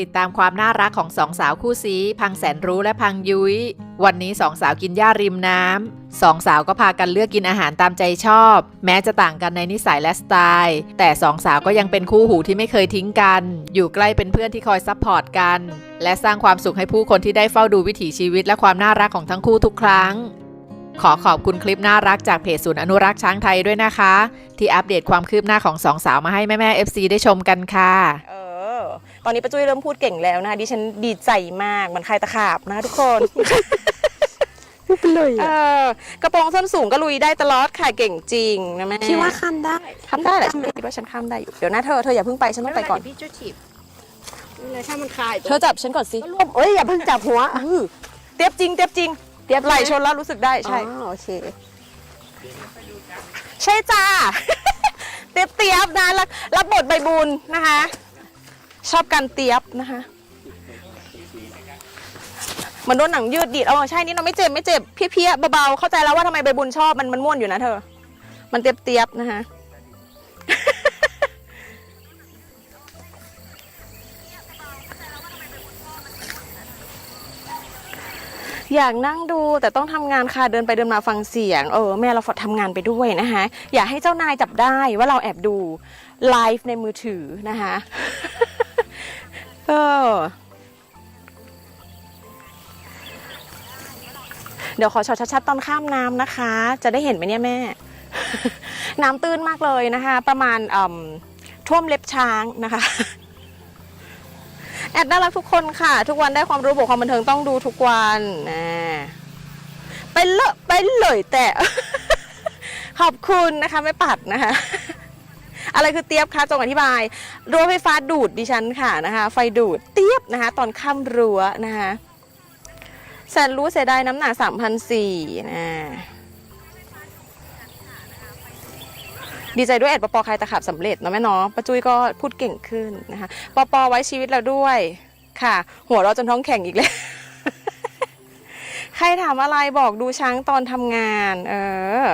ติดตามความน่ารักของสองสาวคู่ซีพังแสนรู้และพังยุ้ย วันนี้สองสาวกินหญ้าริมน้ำสองสาวก็พากันเลือกกินอาหารตามใจชอบ แม้จะต่างกันในนิสัยและสไตล์ แต่สองสาวก็ยังเป็นคู่หูที่ไม่เคยทิ้งกัน อยู่ใกล้เป็นเพื่อนที่คอยซัพพอร์ตกัน และสร้างความสุขให้ผู้คนที่ได้เฝ้าดูวิถีชีวิตและความน่ารักของทั้งคู่ทุกครั้งขอขอบคุณคลิปน่ารักจากเพจศูนย์อนุรักษ์ช้างไทยด้วยนะคะ ที่อัปเดตความคืบหน้าของสองสาวมาให้แม่แม่ๆ FC ได้ชมกันค่ะ ตอนนี้ป้าจุ้ยเริ่มพูดเก่งแล้วนะคะดิฉันดีใจมากเหมันใครตะขาบนะคะทุกคน พูดไปเลยเออะอกระโปรงส้นสูงก็ลุยได้ตลอดค่ะเก่งจริงนะแม่คิดว่าข้ามได้ข้ามได้แหละฉันคิดว่าฉันข้ามได้อยู่เดี๋ยวนะเธอเธออย่าเพิ่งไปฉันต้องไปก่อน พี่ช่วยถีบนี่เลยถ้ามันคลายเธอจับฉันก่อนสิก็รวบเอ้ยอย่าเพิ่งจับหัวอื้อเตียบจริงเตียบจริงเตรียมไหลชนแล้วรู้สึกได้ใช่ อ๋อโอเค ใช่จ้า เตียบเตียบนะรับรับบทใบบุญนะคะ ชอบการเตียบนะคะเหมันโดนหนังยืดดีดเออใช่นี่เราไม่เจ็บไม่เจ็บเพี้ยๆเบาๆเข้าใจแล้วว่าทำไมใบบุญชอบมันมันม่วนอยู่นะเธอ มันเตียบเตียบๆนะคะอยากนั่งดูแต่ต้องทำงานค่ะเดินไปเดินมาฟังเสียงเออแม่เราทำงานไปด้วยนะคะอย่าให้เจ้านายจับได้ว่าเราแอบดูไลฟ์ในมือถือนะคะ เออ เดี๋ยวขอช็อตชัดๆตอนข้ามน้ำนะคะ จะได้เห็นไหมเนี่ยแม่ น้ำตื้นมากเลยนะคะ ประมาณท่วมเล็บช้างนะคะแอดน่ารักทุกคนค่ะ ทุกวันได้ความรู้บวกความบันเทิงต้องดูทุกวันนะไปเลอะไปเลยแต่ ขอบคุณนะคะ ไม่ปัดนะคะ อะไรคือเตียบคะจงอธิบาย รั้วไฟฟ้าดูดดิฉันค่ะนะคะ ไฟดูดเตียบนะคะ ตอนข้ามรั้วนะคะแสนรู้เสียดายน้ำหนักสามพันสี่นะดีใจด้วยแอดปปอใครตะขับสำเร็จเนาะแม่เนาะป้าจุ้ยก็พูดเก่งขึ้นนะคะปปอไว้ชีวิตเราด้วยค่ะ หัวเราจนท้องแข็งอีกแล้วใครถามอะไรบอกดูช้างตอนทำงาน เออ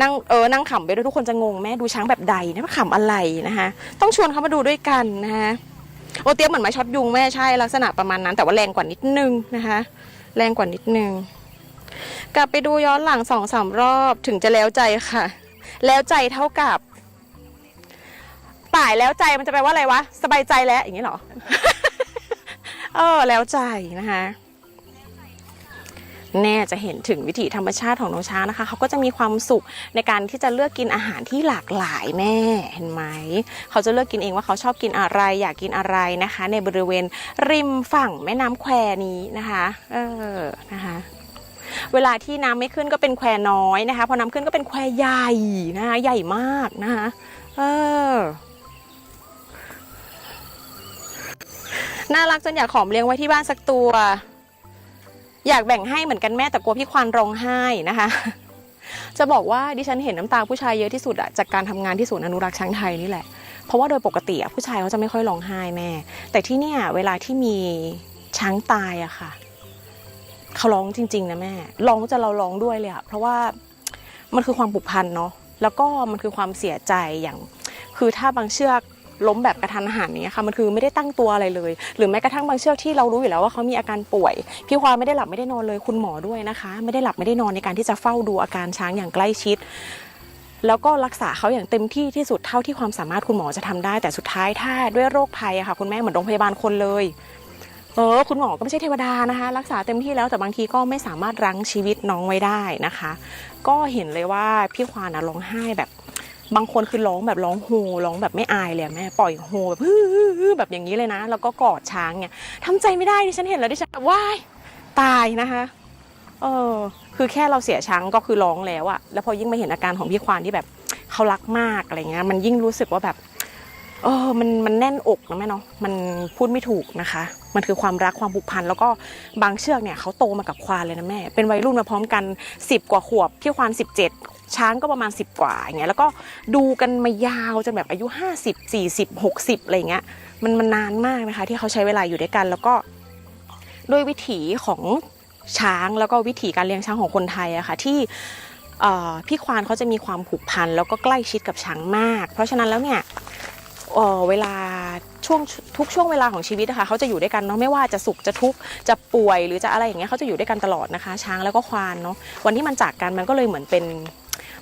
นั่งเออนั่งขำไปด้วยทุกคนจะงงแม่ดูช้างแบบใดนะว่าขำอะไรนะคะ ต้องชวนเขามาดูด้วยกันนะคะโอเตี้ยเหมือนไม้ช็อตยุงแม่ใช่ลักษณะประมาณนั้น แต่ว่าแรงกว่านิดนึงนะคะ แรงกว่านิดนึง กลับไปดูย้อนหลังสองสามรอบถึงจะแล้วใจค่ะ แล้วใจเท่ากับป่ายแล้วใจมันจะแปลว่าอะไรวะ สบายใจแล้วอย่างนี้เหรอ เออ แล้วใจนะคะ แน่จะเห็นถึงวิถีธรรมชาติของน้องช้างนะคะ เขาก็จะมีความสุขในการที่จะเลือกกินอาหารที่หลากหลายแม่เห็นไหม เขาจะเลือกกินเองว่าเขาชอบกินอะไร อยากกินอะไรนะคะ ในบริเวณริมฝั่งแม่น้ำแควนี้นะคะเออนะคะเวลาที่น้ำไม่ขึ้นก็เป็นแควน้อยนะคะ พอน้ำขึ้นก็เป็นแควใหญ่นะคะ ใหญ่มากนะคะเออน่ารักจนอยากขอมเลี้ยงไว้ที่บ้านสักตัว อยากแบ่งให้เหมือนกันแม่แต่กลัวพี่ควานร้องไห้นะคะ จะบอกว่าดิฉันเห็นน้ำตาผู้ชายเยอะที่สุดอะจากการทำงานที่ศูนย์อนุรักษ์ช้างไทยนี่แหละเพราะว่าโดยปกติอะผู้ชายเขาจะไม่ค่อยร้องไห้แม่ แต่ที่เนี่ยเวลาที่มีช้างตายอะค่ะเขาร้องจริงๆนะแม่ร้องจะเราร้องด้วยเลยอะเพราะว่ามันคือความผูกพันเนาะแล้วก็มันคือความเสียใจอย่าง คือถ้าบางเชือก ล้มแบบกระทันหันอย่างเนี้ยค่ะมันคือไม่ได้ตั้งตัวอะไรเลย หรือแม้กระทั่งบางเชือกที่เรารู้อยู่แล้วว่าเขามีอาการป่วย พี่ควาไม่ได้หลับไม่ได้นอนเลยคุณหมอด้วยนะคะ ไม่ได้หลับไม่ได้นอนในการที่จะเฝ้าดูอาการช้างอย่างใกล้ชิด แล้วก็รักษาเขาอย่างเต็มที่ที่สุดเท่าที่ความสามารถคุณหมอจะทำได้ แต่สุดท้ายถ้าด้วยโรคภัยอะค่ะ คุณแม่เหมือนโรงพยาบาลคนเลยเออคุณหมอก็ไม่ใช่เทวดานะคะ รักษาเต็มที่แล้วแต่บางทีก็ไม่สามารถรั้งชีวิตน้องไว้ได้นะคะ ก็เห็นเลยว่าพี่ควานะร้องไห้แบบ บางคนคือร้องแบบร้องโฮร้องแบบไม่อายเลยแม่ปล่อยโฮแบบฮือแบบอย่างนี้เลยนะ แล้วก็กอดช้างเนี่ยทำใจไม่ได้ดิฉันเห็นแล้วดิฉันแบบว้ายตายนะคะเออคือแค่เราเสียช้างก็คือร้องแล้วอะแล้วพอยิ่งมาเห็นอาการของพี่ควานที่แบบเขารักมากอะไรเงี้ยมันยิ่งรู้สึกว่าแบบเออมันมันแน่นอกนะแม่เนาะมันพูดไม่ถูกนะคะ มันคือความรักความผูกพันแล้วก็บางเชือกเนี่ยเขาโตมากับควานเลยนะแม่ เป็นวัยรุ่นมาพร้อมกัน 10 กว่าขวบพี่ควาน17 ช้างก็ประมาณ 10 กว่าอย่างเงี้ยแล้วก็ดูกันมายาวจนแบบอายุ 50 40 60อะไรเงี้ยมันมันนานมากนะคะ ที่เขาใช้เวลาอยู่ด้วยกัน แล้วก็ด้วยวิถีของช้างแล้วก็วิถีการเลี้ยงช้างของคนไทยอะค่ะที่พี่ควานเขาจะมีความผูกพันแล้วก็ใกล้ชิดกับช้างมาก เพราะฉะนั้นแล้วเนี่ยเอ่อเวลาช่วงทุกช่วงเวลาของชีวิตนะคะเขาจะอยู่ด้วยกันเนาะไม่ว่าจะสุขจะทุกข์จะป่วยหรือจะอะไรอย่างเงี้ยเขาจะอยู่ด้วยกันตลอดนะคะ ช้างแล้วก็ควานเนาะวันที่มันจากกันมันก็เลยเหมือนเป็น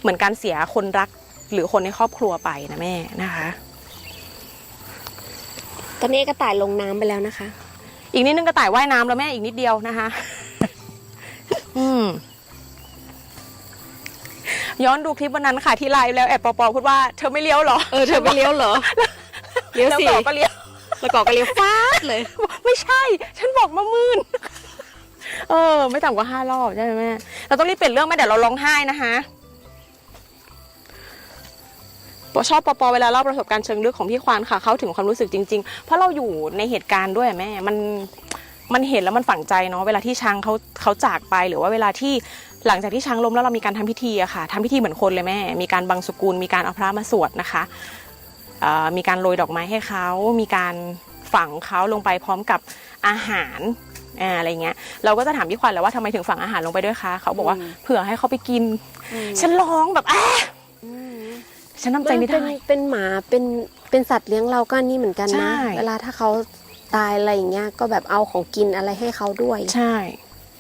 เหมือนการเสียคนรักหรือคนในครอบครัวไปนะแม่นะคะตอนนี้กระต่ายลงน้ำไปแล้วนะคะ อีกนิดนึงกระต่ายว่ายน้ำแล้วแม่อีกนิดเดียวนะคะ อืมย้อนดูคลิปวันนั้นค่ะที่ไลฟ์แล้วแอบปอปอพูดว่าเธอไม่เลี้ยวเหรอ เออเธอไปเลี้ยวเหรอ เลี้ยวแล้วสิบอกก็เลี้ยวแล้วก็ก็เลี้ยวฟาดเลย ไม่ใช่ ฉันบอกมามื่น เออ ไม่ต่ำกว่าห้ารอบใช่ไหมแม่ เราต้องรีบเปลี่ยนเรื่องไหมเดี๋ยวเราร้องไห้นะคะ ชอบปอปอเวลาเล่าประสบการณ์เชิงลึกของพี่ควานค่ะเขาถึงความรู้สึกจริง ๆ เพราะเราอยู่ในเหตุการณ์ด้วยอะแม่มันมันเห็นแล้วมันฝังใจเนาะเวลาที่ช้างเขาเขาจากไปหรือว่าเวลาที่หลังจากที่ช้างล้มแล้วเรามีการทำพิธีอะค่ะทำพิธีเหมือนคนเลยแม่ มีการบังสุกุลมีการเอาพระมาสวดนะคะเอ่อมีการโรยดอกไม้ให้เขามีการฝังเขาลงไปพร้อมกับอาหารอ่าอะไรเงี้ย เราก็จะถามพี่ขวัญแล้วว่าทำไมถึงฝังอาหารลงไปด้วยคะเขาบอกว่าอืมเผื่อให้เขาไปกิน ฉันร้องแบบอะ ฉันทำใจไม่เป็นได้เป็นหมาเป็นเป็นสัตว์เลี้ยงเราก็นี่เหมือนกันใช่ นะ เวลาถ้าเขาตายอะไรอย่างเงี้ยก็แบบเอาของกินอะไรให้เขาด้วย ใช่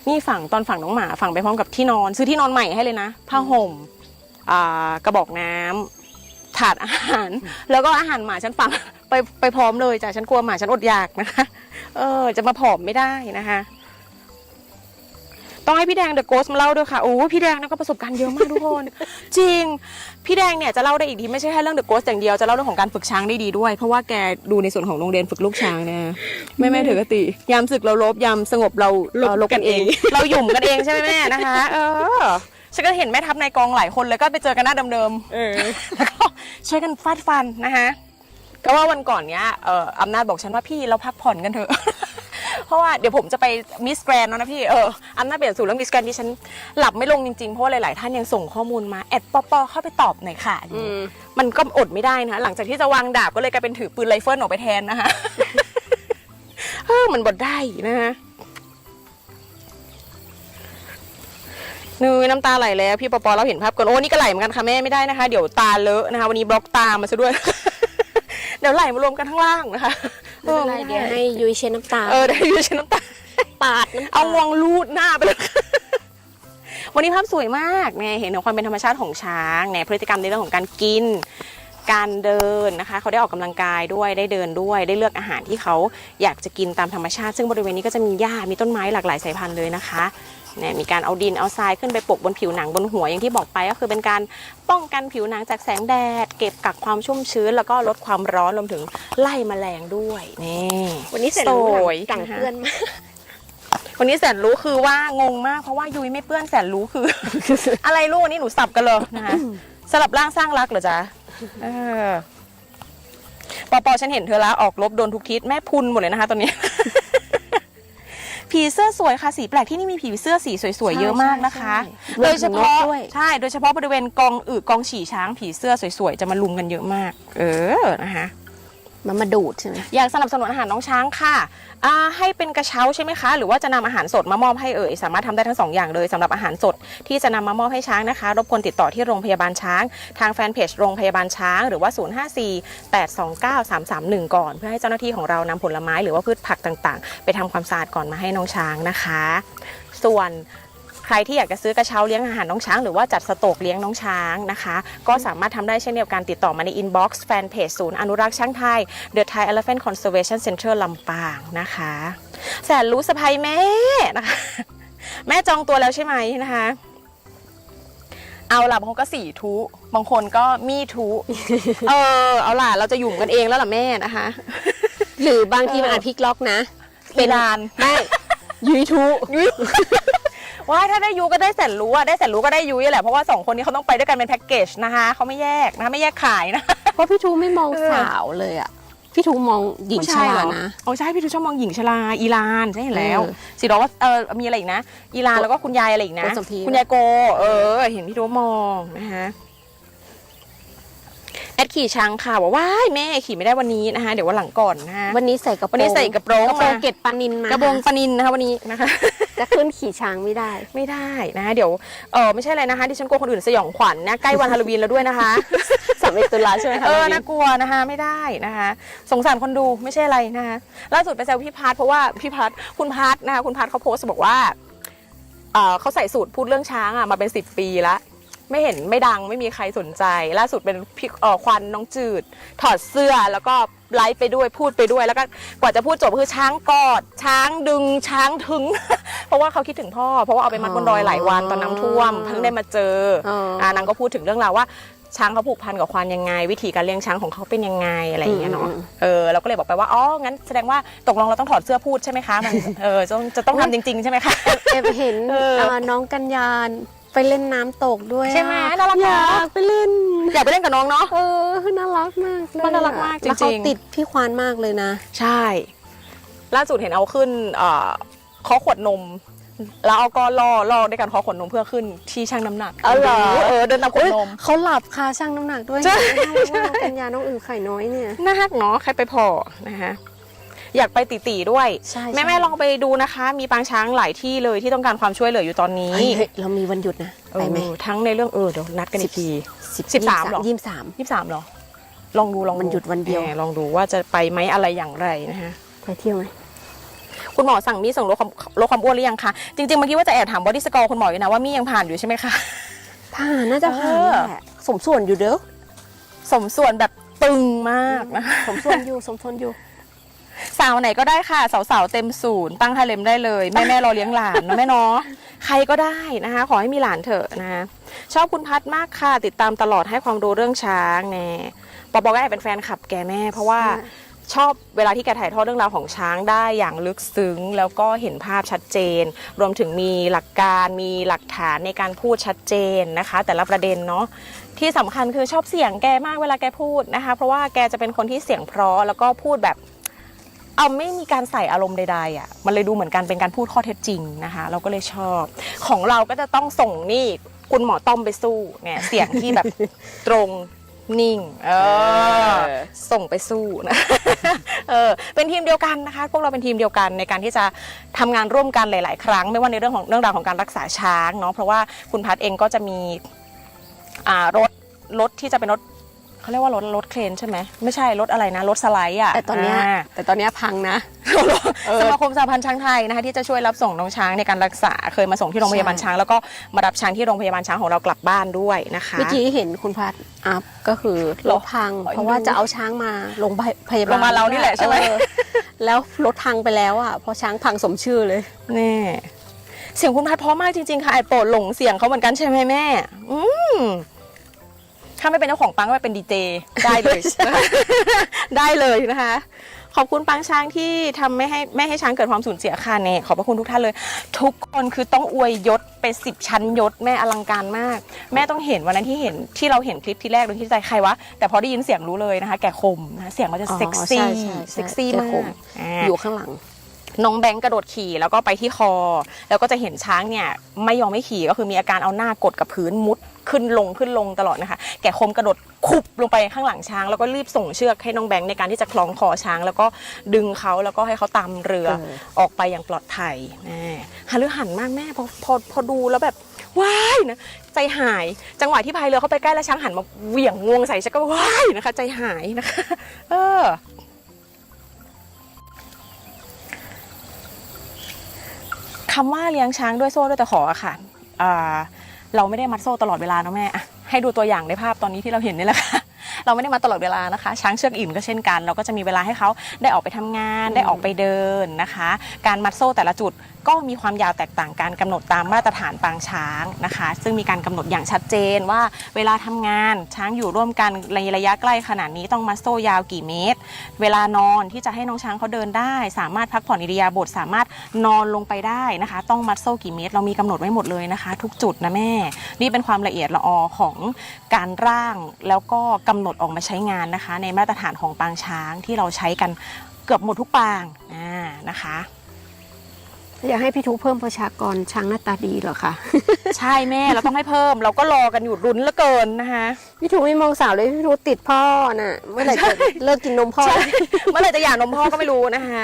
นี่ฝั่งตอนฝั่งน้องหมาฝั่งไปพร้อมกับที่นอนซื้อที่นอนใหม่ให้เลยนะผ้าห่มอ่ากระบอกน้ำถาดอาหาร แล้วก็อาหารหมาฉันฝัง ไปไปพร้อมเลยจ้ะฉันกลัวหมาฉันอดอยากนะคะ เออ จะมาผอมไม่ได้นะคะ ต้องให้พี่แดงเดอะโกสมาเล่าด้วยค่ะ โอ้พี่แดงเนี่ยก็ประสบการณ์เยอะมากทุกคน จริง พี่แดงเนี่ยจะเล่าได้อีกทีไม่ใช่แค่เรื่องเดอะโกสอย่างเดียว จะเล่าเรื่องของการฝึกช้างได้ดีด้วย เพราะว่าแกดูในส่วนของโรงเรียนฝึกลูกช้างเนี่ยไม่ไม่ถือกติ ยามศึกเราลบ ยามสงบเราลบเอ่อลบกันเอง เราหยุ่มกันเองใช่ไหมแม่นะคะ เออฉันก็เห็นแม่ทัพในกองหลายคนเลยก็ไปเจอกันหน้าเดิมๆเออแล้วก็ช่วยกันฟาดฟันนะคะก็ว่าวันก่อนเนี้ยเอ่ออำนาจบอกฉันว่าพี่เราพักผ่อนกันเถอะ เพราะว่าเดี๋ยวผมจะไปมิสแกรนแล้วนะพี่เอออำนาจเปลี่ยนสู่เรื่องมิสแกรนที่ฉันหลับไม่ลงจริงๆ เพราะว่าหลายๆท่านยังส่งข้อมูลมาแอดปอปอเข้าไปตอบหน่อยค่ะอืมมันก็อดไม่ได้นะหลังจากที่จะวางดาบก็เลยกลายเป็นถือปืนไรเฟิลออกไปแทนนะคะเออมันบดได้นะคะนุ้ยน้ำตาไหลแล้วพี่ปอปอเราเห็นภาพก่อนโอ้นี่ก็ไหลเหมือนกันค่ะแม่ไม่ได้นะคะ เดี๋ยวตาเลอะนะคะ วันนี้บล็อกตามาซะด้วย เดี๋ยวไหลมารวมกันข้างล่างนะคะ ไม่เป็นไรเดี๋ยวให้ยุ้ยเช็ดน้ำตา เออเดี๋ยวยูใช้น้ำตา ปาดน้ำตาเอางวงลูดหน้าไปเลยวันนี้ภาพสวยมากเนี่ยเห็นถึงความเป็นธรรมชาติของช้างเนี่ยพฤติกรรมในเรื่องของการกิน การเดินนะคะ เขาได้ออกกำลังกายด้วยได้เดินด้วย ได้เลือกอาหารที่เขาอยากจะกินตามธรรมชาติ ซึ่งบริเวณนี้ก็จะมีหญ้ามีต้นไม้หลากหลายสายพันธุ์เลยนะคะ เนี่ยมีการเอาดินเอาทรายขึ้นไปปกบนผิวหนังบนหัวอย่างที่บอกไปก็คือเป็นการป้องกันผิวหนังจากแสงแดด เก็บกักความชุ่มชื้น แล้วก็ลดความร้อนรวมถึงไล่แมลงด้วยนี่วันนี้เสร็จแล้วสวยหลังนะคะเพื่อนมากวันนี้แสนรู้คือว่างงมากเพราะว่ายุ้ยไม่เปื้อนแสนรู้คือ อะไรลูกวันนี้หนูสับกันเลยนะคะสลับร่างสร้างรักเหรอจ๊ะเออปอปอฉันเห็นเธอแล้วออกลบโดนทุกทิศแม่พุนหมดเลยนะคะตอนนี้ ผีเสื้อสวยค่ะสีแปลกที่นี่มีผีเสื้อสีสวยๆเยอะมากนะคะ ใช่ใช่โดยเฉพาะรวมถึงนกด้วย ใช่โดยเฉพาะบริเวณกองอึกองฉี่ช้างผีเสื้อสวยๆจะมาลุมกันเยอะมาก เออนะคะ มันมาดูดใช่ไหมอยากสนับสนุนอาหารน้องช้างค่ะอ่าให้เป็นกระเช้าใช่ไหมคะ หรือว่าจะนำอาหารสดมามอบให้เอ่ย สามารถทำได้ทั้งสองอย่างเลยสำหรับอาหารสดที่จะนำมามอบให้ช้างนะคะ รบกวนติดต่อที่โรงพยาบาลช้าง ทางแฟนเพจโรงพยาบาลช้าง หรือว่า 054-829-331 ก่อน เพื่อให้เจ้าหน้าที่ของเรานำผลไม้หรือว่าพืชผักต่างๆ ไปทำความสะอาดก่อนมาให้น้องช้างนะคะ ส่วน ใครที่อยากจะซื้อกระเช้าเลี้ยงอาหารน้องช้าง หรือว่าจัดสโตกเลี้ยงน้องช้างนะคะ ก็สามารถทำได้เช่นเดียวกันติดต่อมาในอินบ็อกซ์แฟนเพจศูนย์อนุรักษ์ช้างไทย The Thai Elephant Conservation Center ลำปางนะคะ แสนรู้สะพายแม่นะคะ แม่จองตัวแล้วใช่ไหมนะคะ เอาล่ะบางคนก็สี่ทุบางคนก็มีทุเออเอาล่ะเราจะหยุ่มกันเองแล้วล่ะแม่นะคะ หรือบางทีมันอาจพลิกล็อกนะ เป็นลานไม่ยุ้ยทุยุ้ย ว่าถ้าได้ยูก็ได้แสนรู้อะได้แสนรู้ก็ได้ยุ้ยแหละเพราะว่าสองคนนี้เขาต้องไปด้วยกันเป็นแพ็กเกจนะคะเขาไม่แยกนะคะไม่แยกขายนะ เพราะพี่ทูไม่มองเออสาวเลยอะพี่ทูมองหญิงผู้ชยเหรารอนะอ๋อใช่พี่ทูชอบมองหญิงชราอีรานใช่เห็นแล้วเออสิรอว่าเออมีอะไรอีกนะ อีรานแล้วก็คุณยายอะไรอีกนะโกสมพีคุณยายโก เออ เห็นพี่ทูมองนะคะแอดขี่ช้างค่ะบอกว่าว้ายแม่ขี่ไม่ได้วันนี้นะคะ เดี๋ยววันหลังก่อนนะคะวันนี้ใส่กระโปรงวันนี้ใส่กระโปรงกระโปรงมาเกล็ดปลานินมากระบงปนินนะคะวันนี้นะคะ จะขึ้นขี่ช้างไม่ได้ ไม่ได้นะคะเดี๋ยวเออไม่ใช่อะไรนะคะที่ฉันกลัวคนอื่นสยองขวัญนะใกล้วันฮาโลวีนแล้วด้วยนะคะส31ตุลาใช่ไหมคะเออน้งมิ้น่ากลัวนะคะไม่ได้นะคะ สงสารคนดูไม่ใช่อะไรนะคะล่าสุดไปแซวพี่พัทเพราะว่าพี่พัทคุณพัทนะคะคุณพัทเขาโพสต์บอกว่าเอ่อเขาใส่สูตรพูดเรื่องช้างอะมาเป็นสิบปีละ ไม่เห็นไม่ดังไม่มีใครสนใจ ล่าสุดเป็นพี่เอ่อควันน้องจืด ถอดเสื้อแล้วก็ไลฟ์ไปด้วยพูดไปด้วย แล้วก็กว่าจะพูดจบคือช้างกอด ช้างดึงช้างถึง เพราะว่าเขาคิดถึงพ่อ เพราะว่าเอาไปมัดบนดอยหลายวันตอนน้ำท่วมเพิ่งได้มาเจออ๋อออ่านางก็พูดถึงเรื่องราวว่าช้างเขาผูกพันกับควานยังไง วิธีการเลี้ยงช้างของเขาเป็นยังไงอะไรอย่างเงี้ยเนาะอืมเออเราก็เลยบอกไปว่าอ๋องั้นแสดงว่าตกลงเราต้องถอดเสื้อพูดใช่ไหมคะมันเออจะจะต้องทำจริงๆใช่ไหมคะเอฟเห็นเออเอ่อน้องกัญญา ไปเล่นน้ำตกด้วยอะใช่ไหมน่ารักอเนอะยากไปเล่น อยากไปเล่นกับน้องเนาะ เออน่ารักมากเลยมันน่ารักมากแล้วเขาจริงๆติดพี่ควานมากเลยนะ ใช่ ล่าสุดเห็นเอาขึ้นเอ่อเคาะขวดนม แล้วเอาก็ล่อล่อในการเคาะขวดนมเพื่อขึ้นที่ช่างน้ำหนักเอาเหรอ เออเดินตามขวดเอ้ยนม เขาหลับคาช่างน้ำหนักด้วยใช่น่ารักมากน้องกัญญาน้องอึ่งไข่น้อยเนี่ย น่ารักเนาะใครไปพอนะคะ อยากไปตีตีๆด้วยใช่ แม่แม่ๆลองไปดูนะคะ มีปางช้างหลายที่เลยที่ต้องการความช่วยเหลืออยู่ตอนนี้เฮ้ยเฮ้ยเรามีวันหยุดนะ ไปไหมเออทั้งในเรื่องเออเดี๋ยวนัดกันอีกที สิบสิบสามเหรอ ยี่สิบสาม ยี่สามเหรอ ลองดูลองมันหยุดวันเดียว แหมลองดูว่าจะไปไหมอะไรอย่างไรนะคะ ไปเที่ยวไหม คุณหมอสั่งมี่ส่งลดความลดความอ้วนหรือยังคะจริงๆเมื่อกี้ว่าจะแอบถามบอดี้สกอร์คุณหมออยู่นะว่ามี่ยังผ่านอยู่ใช่ไหมคะ ผ่านน่าจะผ่านเออแหละสมส่วนอยู่เด้อ สมส่วนแบบตึงมากนะคะ สมส่วนอยู่ สมส่วนอยู่ สาวไหนก็ได้ค่ะสาวๆเต็มศูนย์ตั้งไฮเลมได้เลย แม่แม่ๆรอเลี้ยงหลานนะแม่เนาะใครก็ได้นะคะ ขอให้มีหลานเถอะนะคะชอบคุณพัดมากค่ะ ติดตามตลอดให้ความรู้เรื่องช้างแน่ปอปอก็แอบเป็นแฟนคลับแกแม่ เพราะว่าใช่ชอบเวลาที่แกถ่ายทอดเรื่องราวของช้างได้อย่างลึกซึ้ง แล้วก็เห็นภาพชัดเจน รวมถึงมีหลักการมีหลักฐานในการพูดชัดเจนนะคะ แต่ละประเด็นเนาะที่สำคัญคือชอบเสียงแกมากเวลาแกพูดนะคะ เพราะว่าแกจะเป็นคนที่เสียงเพราะแล้วก็พูดแบบ เอาไม่มีการใส่อารมณ์ใดๆอะมันเลยดูเหมือนกันเป็นการพูดข้อเท็จจริงนะคะ เราก็เลยชอบ ของเราก็จะต้องส่งนี่คุณหมอต้อมไปสู้เนี่ยเสียงที่แบบ ตรงนิ่งเออ ส่งไปสู้นะเออเป็นทีมเดียวกันนะคะ พวกเราเป็นทีมเดียวกันในการที่จะทำงานร่วมกันหลาย ๆ ครั้ง ไม่ว่าในเรื่องของเรื่องราวของการรักษาช้างเนาะเพราะว่าคุณพัดเองก็จะมีอ่ารถรถที่จะเป็นรถ เขาเรียกว่ารถรถเครนใช่ไหมไม่ใช่รถอะไรนะรถสไลด์อะแต่ตอนเนี้ยา แต่ตอนเนี้ยพังนะ เออสมาคมสหพันธ์ช้างไทยนะคะที่จะช่วยรับส่งน้องช้างในการรักษาเคยมาส่งที่โรงพยาบาลใช่ ช้าง แล้วก็มารับช้างที่โรงพยาบาลช้างของเรากลับบ้านด้วยนะคะ เมื่อกี้เห็นคุณพัดอัพก็คือรถพังอ๋อเพราะว่าจะเอาช้างมาโรงพยาบาลโรงพยาบาลเรานี่แหละใช่ไหม เออแล้วรถพังไปแล้วอะเพราะช้างพังสมชื่อเลย แน่เสียงคุณพัดเพราะมากจริงๆค่ะไอโปรดหลงเสียงเขาเหมือนกันใช่ไหมแม่ อืม ถ้าไม่เป็นเจ้าของปังก็ไปเป็นดีเจได้เลยได้เลยนะคะ ขอบคุณปังช้างที่ทำไม่ให้ไม่ให้ช้างเกิดความสูญเสียค่ะเน่ขอบพระคุณทุกท่านเลย ทุกคนคือต้องอวยยศไปสิบชั้นยศแม่อลังการมาก แม่ต้องเห็นวันนั้นที่เห็นที่เราเห็นคลิปที่แรกโดยที่ใจใครวะแต่พอได้ยินเสียงรู้เลยนะคะ แกคมนะคะเสียงเขาจะอ๋อเซ็กซี่ใช่ใช่ใช่เซ็กซี่แกมาคม กอ่า อยู่ข้างหลัง น้องแบงค์กระโดดขี่แล้วก็ไปที่คอ แล้วก็จะเห็นช้างเนี่ยไม่ยอมไม่ขี่ก็คือมีอาการเอาหน้ากดกับพื้นมุดขึ้นลงขึ้นลงตลอดนะคะ แกคมกระโดดคุบลงไปข้างหลังช้าง แล้วก็รีบส่งเชือกให้น้องแบงค์ในการที่จะคล้องคอช้าง แล้วก็ดึงเขาแล้วก็ให้เขาตามเรือเออออกไปอย่างปลอดภัยแม่ฮาลือหันมากแม่พอพอพอดูแล้วแบบว้ายนะใจหายจังหวะที่พายเรือเข้าไปใกล้แล้วช้างหันมาเหวี่ยงงวงใส่ฉันก็ว้ายนะคะ ใจหายนะคะ เออ คำว่าเลี้ยงช้างด้วยโซ่ด้วยตะขอค่ะอ่าเราไม่ได้มัดโซ่ตลอดเวลาเนาะแม่ให้ดูตัวอย่างในภาพตอนนี้ที่เราเห็นนี่แหละค่ะ เราไม่ได้มาตลอดเวลานะคะ ช้างเชือกอื่นก็เช่นกัน เราก็จะมีเวลาให้เขาได้ออกไปทำงานได้ออกไปเดินนะคะ การมัดโซ่แต่ละจุดก็มีความยาวแตกต่างกันกำหนดตามมาตรฐานปางช้างนะคะ ซึ่งมีการกำหนดอย่างชัดเจนว่าเวลาทำงานช้างอยู่ร่วมกันในระยะใกล้ขนาดนี้ต้องมัดโซ่ยาวกี่เมตร เวลานอนที่จะให้น้องช้างเขาเดินได้ สามารถพักผ่อนอิริยาบถสามารถนอนลงไปได้นะคะ ต้องมัดโซ่กี่เมตร เรามีกำหนดไว้หมดเลยนะคะ ทุกจุดนะแม่ นี่เป็นความละเอียดละออของการร่างแล้วก็กำหนดออกมาใช้งานนะคะ ในมาตรฐานของปางช้างที่เราใช้กันเกือบหมดทุกปางอ่านะคะอยากให้พี่ทูเพิ่มประชากรช้างหน้าตาดีเหรอคะใช่แม่เราต้องให้เพิ่ม เราก็รอกันอยู่รุนเหลือเกินนะคะพี่ทูไม่มองสาวเลยพี่ทูติดพ่อน่ะเมื่อไหร่จะเลิกกินนมพ่อใช่เมื่อไหรจะหย่านมพ่อก็ไม่รู้นะคะ